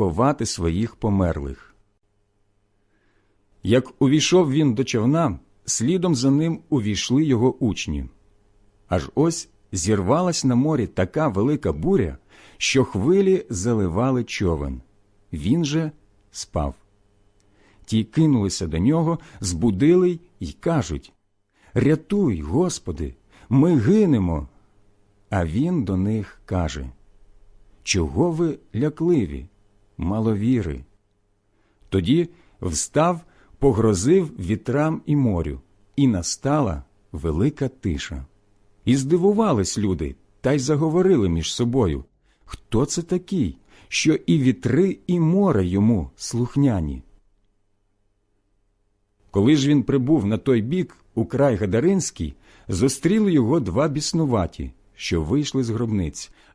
ховати своїх померлих. Як увійшов він до човна, слідом за ним увійшли його учні. Аж ось зірвалась на морі така велика буря, що хвилі заливали човен. Він же спав. Ті кинулися до нього, збудили й кажуть Рятуй, Господи, ми гинемо. А він до них каже Чого ви лякливі, маловіри? Тоді встав, погрозив вітрам і морю, і настала велика тиша. І здивувались люди, та й заговорили між собою Хто це такий, що і вітри, і море йому слухняні? Коли ж він прибув на той бік, у край Гадаринський, зустріли його два біснуваті, що вийшли з гробниць,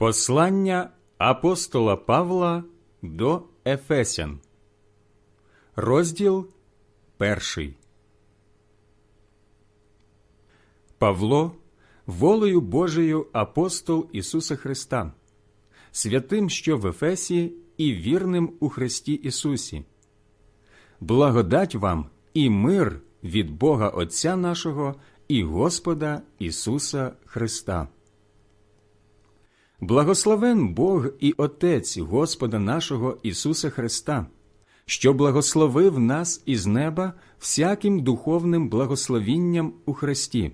Послання апостола Павла до Ефесян, розділ перший. Павло, волею Божою апостол Ісуса Христа, святим, що в Ефесі, і вірним у Христі Ісусі. Благодать вам і мир від Бога Отця нашого і Господа Ісуса Христа. Благословен Бог і Отець Господа нашого Ісуса Христа, що благословив нас із неба всяким духовним благословінням у Христі,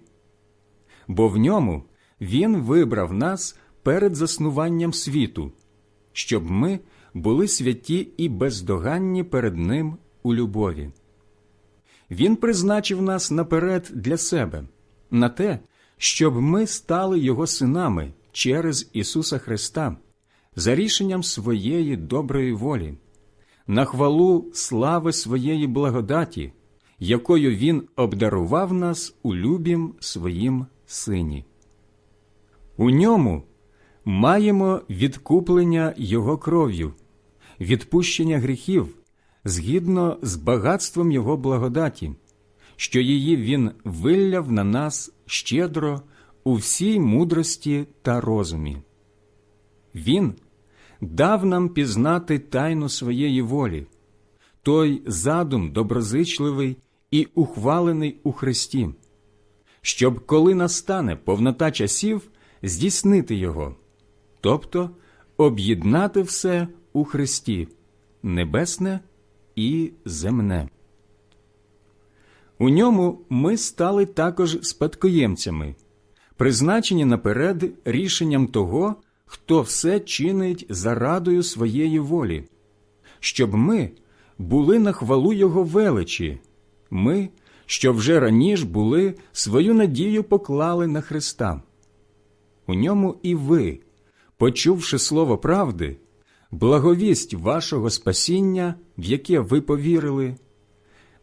бо в ньому Він вибрав нас перед заснуванням світу, щоб ми були святі і бездоганні перед Ним у любові. Він призначив нас наперед для себе, на те, щоб ми стали Його синами через Ісуса Христа, за рішенням своєї доброї волі, на хвалу слави своєї благодаті, якою Він обдарував нас у любім своїм Сині. У ньому маємо відкуплення Його кров'ю, відпущення гріхів згідно з багатством Його благодаті, що її Він вилляв на нас щедро у всій мудрості та розумі. Він дав нам пізнати тайну своєї волі, той задум доброзичливий і ухвалений у Христі, щоб, коли настане повнота часів, здійснити його, тобто об'єднати все у Христі, небесне і земне. У ньому ми стали також спадкоємцями призначені наперед рішенням того, хто все чинить за радою своєї волі, щоб ми були на хвалу Його величі, ми, що вже раніше були, свою надію поклали на Христа. У ньому і ви, почувши слово правди, благовість вашого спасіння, в яке ви повірили,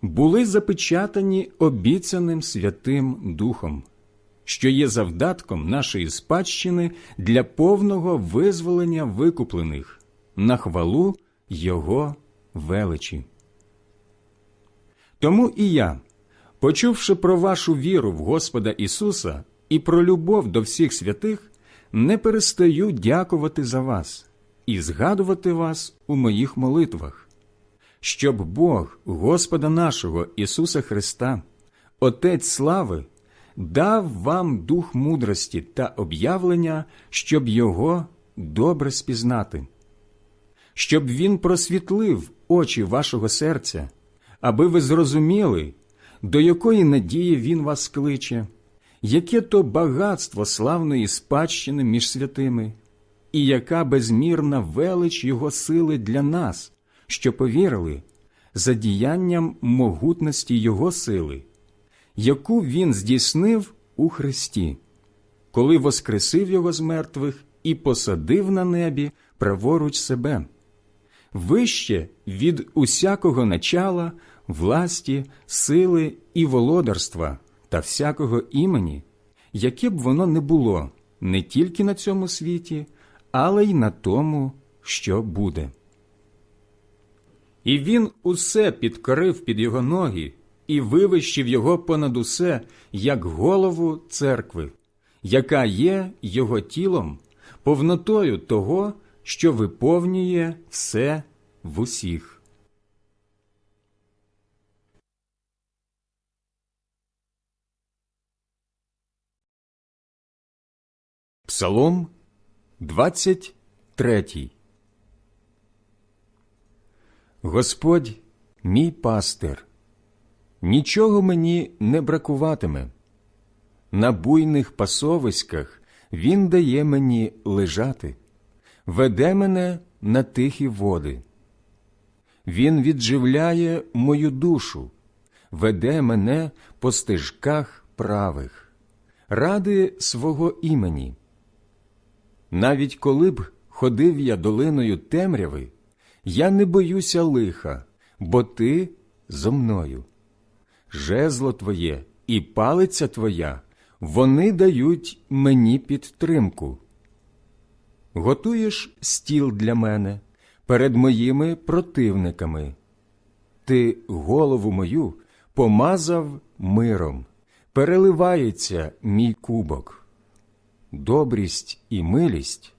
були запечатані обіцяним Святим Духом що є завдатком нашої спадщини для повного визволення викуплених на хвалу Його величі. Тому і я, почувши про вашу віру в Господа Ісуса і про любов до всіх святих, не перестаю дякувати за вас і згадувати вас у моїх молитвах, щоб Бог Господа нашого Ісуса Христа, Отець слави, дав вам дух мудрості та об'явлення, щоб його добре спізнати, щоб він просвітлив очі вашого серця, аби ви зрозуміли, до якої надії він вас кличе, яке то багатство славної спадщини між святими, і яка безмірна велич Його сили для нас, що повірили, за діянням могутності Його сили яку він здійснив у Христі, коли воскресив його з мертвих і посадив на небі праворуч себе, вище від усякого начала, власті, сили і володарства та всякого імені, яке б воно не було не тільки на цьому світі, але й на тому, що буде. І він усе підкорив під його ноги і вивищив його понад усе, як голову церкви, яка є його тілом, повнотою того, що виповнює все в усіх. Псалом 23 Господь мій пастир, нічого мені не бракуватиме. На буйних пасовиськах Він дає мені лежати, веде мене на тихі води. Він відживляє мою душу, веде мене по стежках правих, ради свого імені. Навіть коли б ходив я долиною темряви, я не боюся лиха, бо ти зо мною. Жезло твоє і палиця твоя, вони дають мені підтримку. Готуєш стіл для мене перед моїми противниками. Ти голову мою помазав миром, переливається мій кубок добрість і милість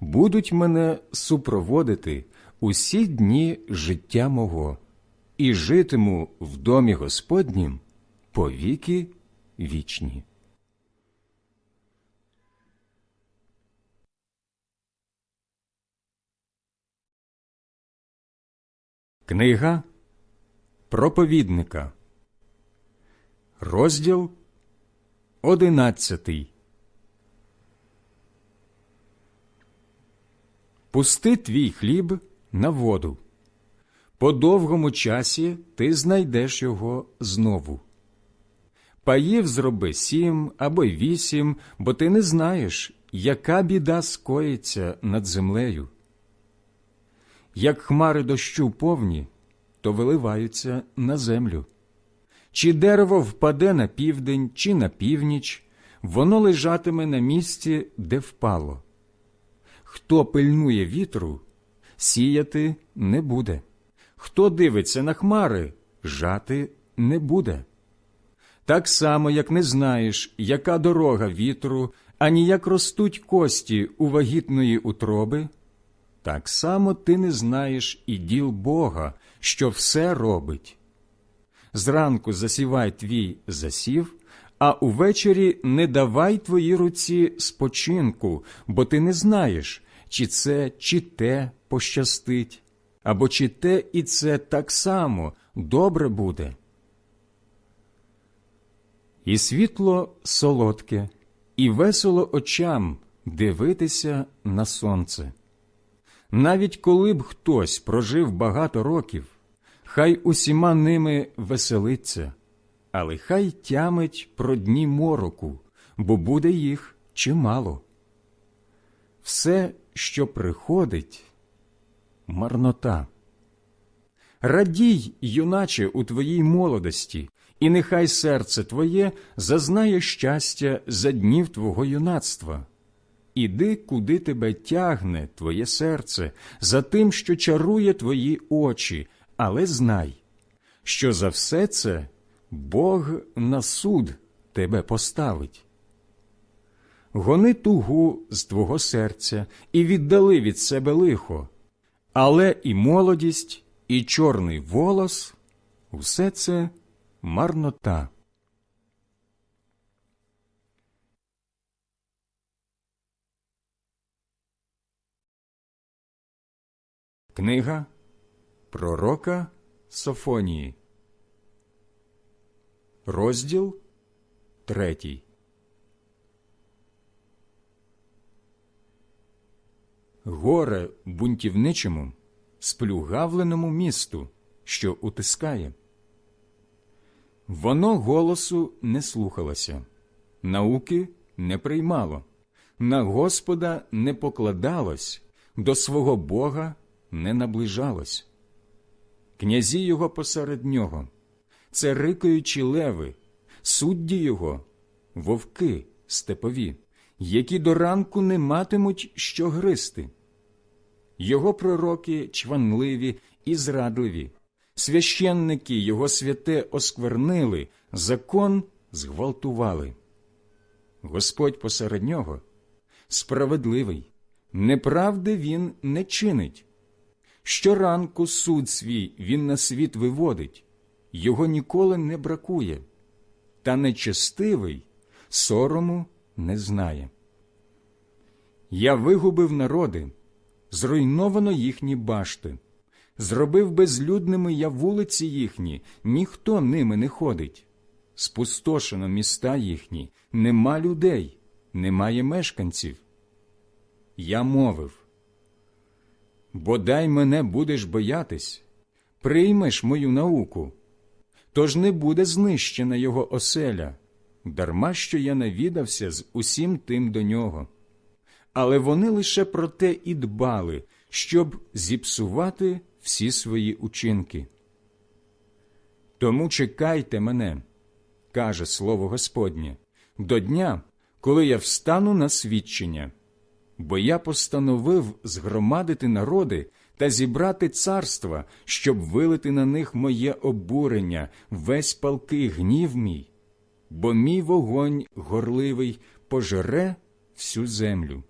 будуть мене супроводити усі дні життя мого, і житиму в домі Господнім по віки вічні. Книга проповідника, розділ одинадцятий. Пусти твій хліб на воду. По довгому часі ти знайдеш його знову. Паїв зроби сім або й вісім, бо ти не знаєш, яка біда скоїться над землею. Як хмари дощу повні, то виливаються на землю. Чи дерево впаде на південь, чи на північ, воно лежатиме на місці, де впало. Хто пильнує вітру, сіяти не буде. Хто дивиться на хмари, жати не буде. Так само, як не знаєш, яка дорога вітру, ані як ростуть кості у вагітної утроби, так само ти не знаєш і діл Бога, що все робить. Зранку засівай твій засів, а увечері не давай твоїй руці спочинку, бо ти не знаєш, чи це, чи те пощастить, або чи те і це так само добре буде. І світло солодке, і весело очам дивитися на сонце. Навіть коли б хтось прожив багато років, хай усіма ними веселиться але хай тямить про дні мороку, бо буде їх чимало. Все, що приходить, марнота. Радій, юначе, у твоїй молодості, і нехай серце твоє зазнає щастя за днів твого юнацтва. Іди, куди тебе тягне твоє серце, за тим, що чарує твої очі, але знай, що за все це Бог на суд тебе поставить. Гони тугу з твого серця і віддали від себе лихо, але і молодість, і чорний волос усе це марнота. Книга Пророка Софонії Розділ третій. Горе бунтівничому, сплюгавленому місту, що утискає. Воно голосу не слухалося, науки не приймало, на Господа не покладалось, до свого Бога не наближалось. Князі його посеред нього це рикаючі леви, судді його, вовки степові, які до ранку не матимуть що гристи. Його пророки чванливі і зрадливі, священники його святе осквернили, закон зґвалтували. Господь посеред нього справедливий, неправди він не чинить. Щоранку суд свій він на світ виводить, його ніколи не бракує, та нечестивий сорому не знає. Я вигубив народи, зруйновано їхні башти, зробив безлюдними я вулиці їхні, ніхто ними не ходить. Спустошено міста їхні, нема людей, немає мешканців. Я мовив Бодай мене будеш боятись, приймеш мою науку, тож не буде знищена його оселя, дарма що я навідався з усім тим до нього. Але вони лише про те і дбали, щоб зіпсувати всі свої учинки. Тому чекайте мене, каже слово Господнє, до дня, коли я встану на свідчення бо я постановив згромадити народи та зібрати царства, щоб вилити на них моє обурення, весь палкий гнів мій, бо мій вогонь горливий пожере всю землю.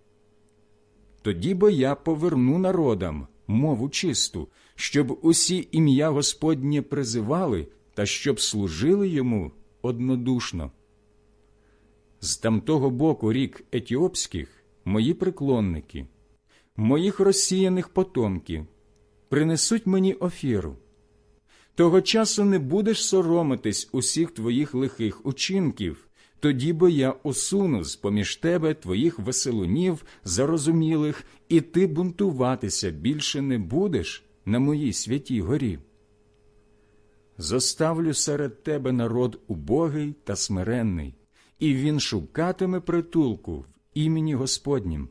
Тоді бо я поверну народам мову чисту, щоб усі ім'я Господнє призивали та щоб служили йому однодушно. З тамтого боку рік етіопських мої приклонники, моїх розсіяних потомків, принесуть мені офіру. Того часу не будеш соромитись усіх твоїх лихих учинків, тоді бо я усуну з поміж тебе твоїх веселунів, зарозумілих, і ти бунтуватися більше не будеш на моїй святій горі. Зоставлю серед тебе народ убогий та смиренний, і він шукатиме притулку в імені Господнім.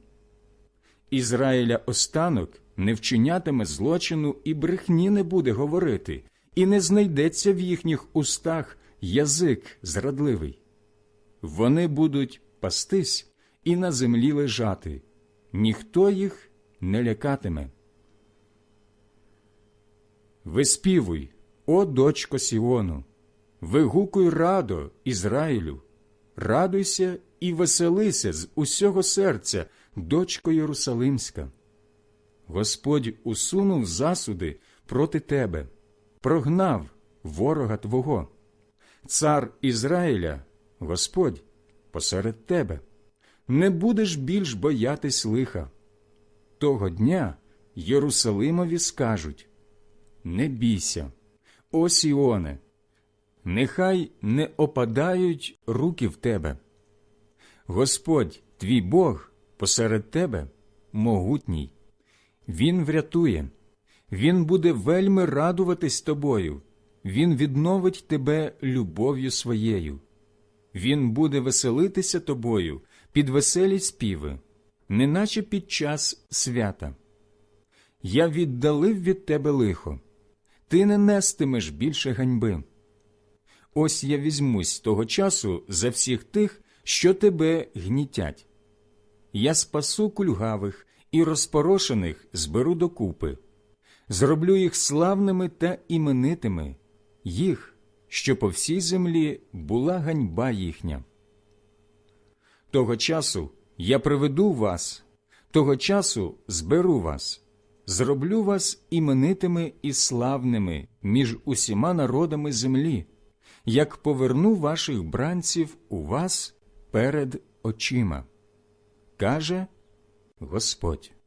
Ізраїля останок не вчинятиме злочину і брехні не буде говорити, і не знайдеться в їхніх устах язик зрадливий. Вони будуть пастись і на землі лежати, ніхто їх не лякатиме. Виспівуй, о дочко Сіону, вигукуй радо Ізраїлю, радуйся і веселися з усього серця, дочко Єрусалимська. Господь усунув засуди проти тебе, прогнав ворога Твого. Цар Ізраїля, Господь, посеред тебе, не будеш більш боятись лиха. Того дня Єрусалимові скажуть Не бійся, о Сіоне, нехай не опадають руки в тебе. Господь, твій Бог, посеред тебе могутній. Він врятує, Він буде вельми радуватись тобою, Він відновить тебе любов'ю своєю. Він буде веселитися тобою під веселі співи, неначе під час свята. Я віддалив від тебе лихо, ти не нестимеш більше ганьби. Ось я візьмусь того часу за всіх тих, що тебе гнітять. Я спасу кульгавих і розпорошених зберу докупи, зроблю їх славними та іменитими, їх, що по всій землі була ганьба їхня. Того часу я приведу вас, того часу зберу вас, зроблю вас іменитими і славними між усіма народами землі, як поверну ваших бранців у вас перед очима, каже Господь.